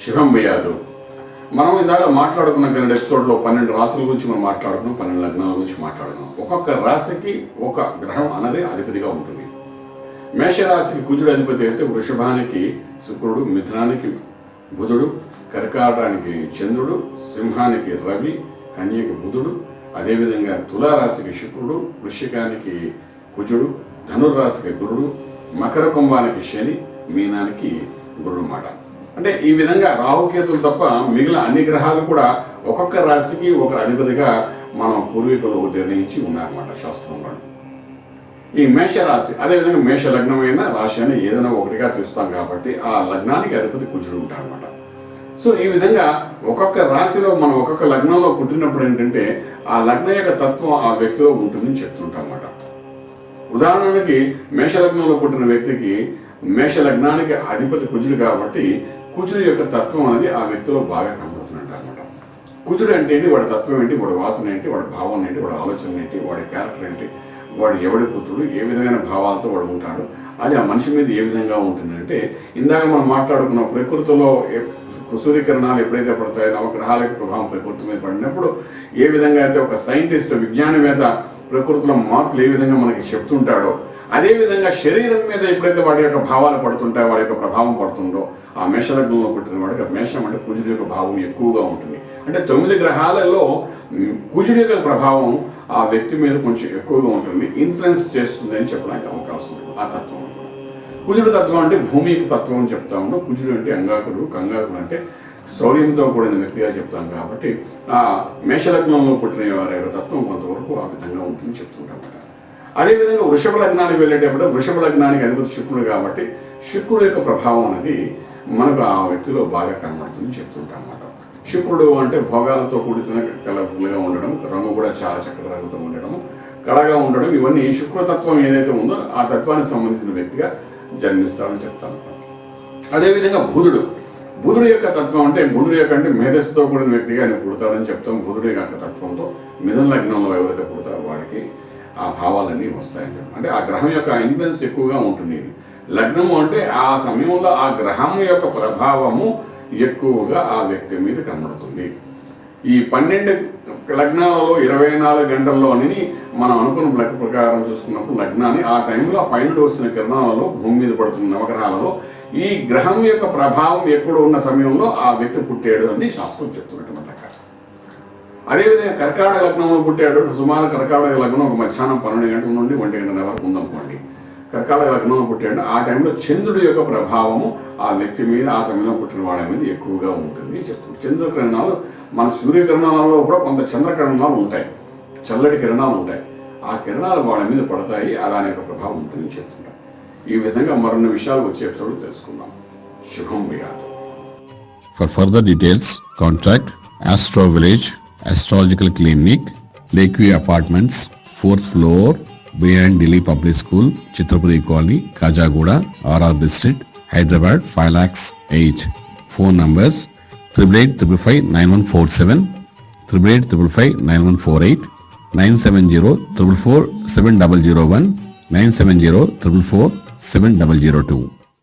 శివం యాదవ్ మనం ఇందాక మాట్లాడుకున్న రెండు ఎపిసోడ్లో పన్నెండు రాసుల గురించి మనం మాట్లాడుకున్నాం పన్నెండు లగ్నాల గురించి మాట్లాడుకున్నాం. ఒక్కొక్క రాశికి ఒక గ్రహం అన్నది అధిపతిగా ఉంటుంది. మేషరాశికి కుజుడు అధిపతి అయితే వృషభానికి శుక్రుడు మిథునానికి బుధుడు కర్కాటానికి చంద్రుడు సింహానికి రవి కన్యకి బుధుడు అదేవిధంగా తులారాశికి శుక్రుడు వృశ్చికానికి కుజుడు ధనుర్రాశికి గురుడు మకర కుంభానికి శని మీనానికి గురుడు మాట. అంటే ఈ విధంగా రాహుకేతులు తప్ప మిగిలిన అన్ని గ్రహాలు కూడా ఒక్కొక్క రాశికి ఒక అధిపతిగా మనం పూర్వీకులు నిర్ణయించి ఉన్నారన్నమాట శాస్త్రంలో ఈ మేష రాశి అదేవిధంగా మేష లగ్నమైన రాశి అని ఏదైనా ఒకటిగా చూస్తాం కాబట్టి ఆ లగ్నానికి అధిపతి కుజుడు ఉంటాడనమాట సో ఈ విధంగా ఒక్కొక్క రాశిలో మనం ఒక్కొక్క లగ్నంలో పుట్టినప్పుడు ఏంటంటే ఆ లగ్నం యొక్క తత్వం ఆ వ్యక్తిలో ఉంటుందని చెప్తుంటాం అన్నమాట ఉదాహరణకి మేష లగ్నంలో పుట్టిన వ్యక్తికి మేష లగ్నానికి అధిపతి కుజుడు కాబట్టి కుజుడు యొక్క తత్వం అనేది ఆ వ్యక్తిలో బాగా కనబడుతున్నట్టు అనమాట. కుజుడు అంటే ఏంటి? వాడి తత్వం ఏంటి? వాడి వాసన ఏంటి? వాడి భావం ఏంటి? వాడి ఆలోచన ఏంటి? వాడి క్యారెక్టర్ ఏంటి? వాడు ఎవడి పుత్రుడు? ఏ విధమైన భావాలతో వాడు ఉంటాడు? అది ఆ మనిషి మీద ఏ విధంగా ఉంటుందంటే ఇందాక మనం మాట్లాడుకున్న ప్రకృతిలో కుసూరీకరణాలు ఎప్పుడైతే పడతాయో నవగ్రహాలకు ప్రభావం ప్రకృతి మీద పడినప్పుడు ఏ విధంగా అయితే ఒక సైంటిస్ట్ విజ్ఞానవేత్త ప్రకృతిలో మార్పులు ఏ విధంగా మనకి చెప్తుంటాడో అదే విధంగా శరీరం మీద ఎప్పుడైతే వాడి యొక్క భావాలు పడుతుంటాయో వాడి యొక్క ప్రభావం పడుతుందో ఆ మేషలగ్నంలో పుట్టిన వాడికి మేషం అంటే కుజుడి యొక్క భావం ఎక్కువగా ఉంటుంది. అంటే తొమ్మిది గ్రహాలలో కుజుడి యొక్క ప్రభావం ఆ వ్యక్తి మీద కొంచెం ఎక్కువగా ఉంటుంది. ఇన్ఫ్లుయెన్స్ చేస్తుంది అని చెప్పడానికి అవకాశం ఉంది. ఆ తత్వం. కుజుడు తత్వం అంటే భూమి యొక్క తత్వం అని చెప్తా ఉన్నాం. కుజుడు అంటే అంగాకుడు కంగాకుడు అంటే శౌర్యంతో కూడిన వ్యక్తిగా చెప్తాం కాబట్టి ఆ మేషలగ్నంలో పుట్టిన వారి యొక్క తత్వం కొంతవరకు ఆ విధంగా ఉంటుంది చెప్తుంటాం అదేవిధంగా వృషభ లగ్నానికి వెళ్ళేటప్పుడు వృషభ లగ్నానికి అధిపతి శుక్రుడు కాబట్టి శుక్రుడు యొక్క ప్రభావం అనేది మనకు ఆ వ్యక్తిలో బాగా కనబడుతుంది చెప్తుంటాం అన్నమాట. శుక్రుడు అంటే భోగాలతో కూడిన కలర్ఫుల్గా ఉండడం రంగు కూడా చాలా చక్కటి రంగుతో ఉండడం కళగా ఉండడం ఇవన్నీ శుక్రతత్వం ఏదైతే ఉందో ఆ తత్వానికి సంబంధించిన వ్యక్తిగా జన్మిస్తాడని చెప్తాం. అదేవిధంగా బుధుడు. బుధుడు యొక్క తత్వం అంటే బుధుడు యొక్క అంటే మేధస్సుతో కూడిన వ్యక్తిగా ఆయన పుడతాడని చెప్తాం. బుధుడు యొక్క తత్వంతో మిథున లగ్నంలో ఎవరైతే పుడతారో వాడికి ఆ భావాలన్నీ వస్తాయని చెప్తాం అంటే ఆ గ్రహం యొక్క ఇన్ఫ్లుయెన్స్ ఎక్కువగా ఉంటుంది లగ్నము అంటే ఆ సమయంలో ఆ గ్రహం యొక్క ప్రభావము ఎక్కువగా ఆ వ్యక్తి మీద కనబడుతుంది. ఈ పన్నెండు లగ్నాలలో ఇరవై నాలుగు గంటల్లోని మనం అనుకున్న లెక్క ప్రకారం చూసుకున్నప్పుడు లగ్నాన్ని ఆ టైంలో పైన వస్తున్న కిరణాలలో భూమి మీద పడుతున్న నవగ్రహాలలో ఈ గ్రహం యొక్క ప్రభావం ఎక్కడ ఉన్న సమయంలో ఆ వ్యక్తి పుట్టాడు అని శాస్త్రం చెప్తున్నటువంటి లెక్క. అదేవిధంగా కర్కాటక లగ్నంలో పుట్టాడు సుమారు కర్కాటక లగ్నం ఒక మధ్యాహ్నం పన్నెండు గంటల నుండి ఒంటి గంటల వరకు ఉందనుకోండి. కర్కాటక లగ్నంలో పుట్టాడు ఆ టైంలో చంద్రుడి యొక్క ప్రభావము ఆ వ్యక్తి మీద ఆ సమయంలో పుట్టిన వాళ్ళ మీద ఎక్కువగా ఉంటుంది చెప్తుంది. చంద్రకిరణాలు మన సూర్యకిరణాలలో కూడా కొంత చంద్రకిరణాలు ఉంటాయి. చల్లటి కిరణాలు ఉంటాయి. ఆ కిరణాలు వాళ్ళ మీద పడతాయి ఆ దాని యొక్క ప్రభావం ఉంటుందని చెప్తుంటాం ఈ విధంగా మరిన్ని విషయాలు వచ్చే ఎపిసోడ్ తెలుసుకుందాం. శుభం వియాదు for further details contact astro village Astrological Clinic, Lakeview Apartments, 4th floor, behind Delhi Public School, Chitrapuri Colony, Kajagoda, RR District, Hyderabad 5 lakhs 8. Phone numbers 8855 9147, 8855 9148,